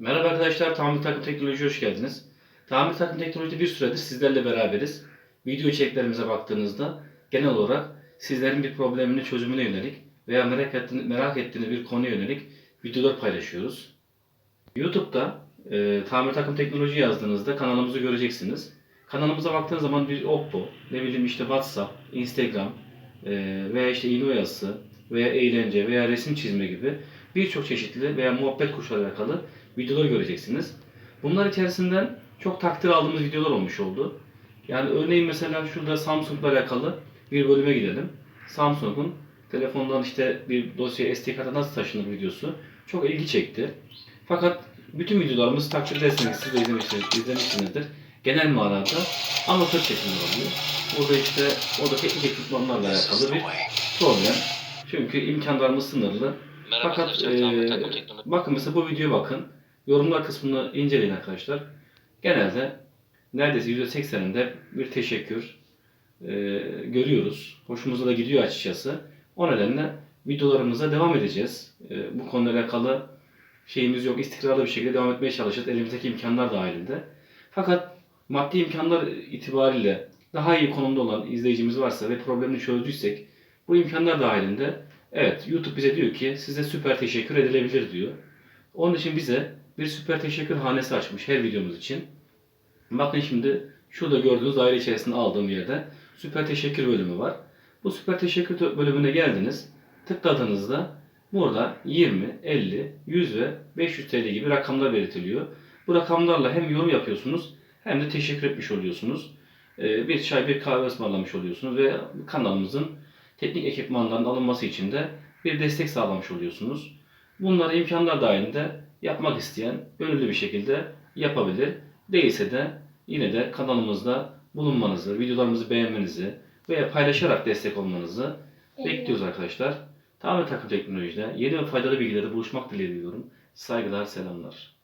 Merhaba arkadaşlar, Tamir Takım Teknoloji hoş geldiniz. Tamir Takım Teknoloji bir süredir sizlerle beraberiz. Video içeriklerimize baktığınızda genel olarak sizlerin bir problemini çözümüne yönelik veya merak ettiğiniz, merak ettiğiniz bir konuya yönelik videolar paylaşıyoruz. YouTube'da e, Tamir Takım Teknoloji yazdığınızda kanalımızı göreceksiniz. Kanalımıza baktığınız zaman bir Oppo, ne bileyim işte WhatsApp, Instagram e, veya işte iğne oyası veya eğlence veya resim çizme gibi birçok çeşitli veya muhabbet kuşlarıyla alakalı videolar göreceksiniz. Bunlar içerisinden çok takdir aldığımız videolar olmuş oldu. Yani örneğin mesela şurada Samsung'la alakalı bir bölüme gidelim. Samsung'un telefondan işte bir dosya SD kartı nasıl taşınır videosu çok ilgi çekti. Fakat bütün videolarımız takdir ederseniz siz de izlemişsiniz, izlemişsinizdir. Genel manada amatör çekimler oluyor. Burada işte orada teknik ekipmanlarla alakalı bir problem. Çünkü imkanlarımız sınırlı. Merhaba Fakat Teknoloji. bakın mesela bu videoya bakın. Yorumlar kısmını inceleyin arkadaşlar. Genelde neredeyse %80'inde bir teşekkür eee, görüyoruz. Hoşumuza da gidiyor açıkçası. O nedenle videolarımıza devam edeceğiz. Eee, bu konuyla alakalı şeyimiz yok. İstikrarlı bir şekilde devam etmeye çalışacağız. Elimizdeki imkanlar dahilinde. Fakat maddi imkanlar itibariyle daha iyi konumda olan izleyicimiz varsa ve problemini çözdüysek bu imkanlar dahilinde evet YouTube bize diyor ki size süper teşekkür edilebilir diyor. Onun için bize bir süper teşekkür hanesi açmış her videomuz için. Bakın şimdi şurada gördüğünüz daire içerisinde aldığım yerde süper teşekkür bölümü var. Bu süper teşekkür bölümüne geldiniz. Tıkladığınızda burada 20, 50, 100 ve 500 TL gibi rakamlar belirtiliyor. Bu rakamlarla hem yorum yapıyorsunuz hem de teşekkür etmiş oluyorsunuz. Ee, Bir çay, bir kahve ısmarlamış oluyorsunuz ve kanalımızın teknik ekipmanların alınması için de bir destek sağlamış oluyorsunuz. Bunları imkanlar dahilinde yapmak isteyen gönüllü bir şekilde yapabilir. Değilse de yine de kanalımızda bulunmanızı, videolarımızı beğenmenizi veya paylaşarak destek olmanızı bekliyoruz arkadaşlar. Tamir takım teknolojide yeni ve faydalı bilgilerde buluşmak dileğiyle diyorum. Saygılar, selamlar.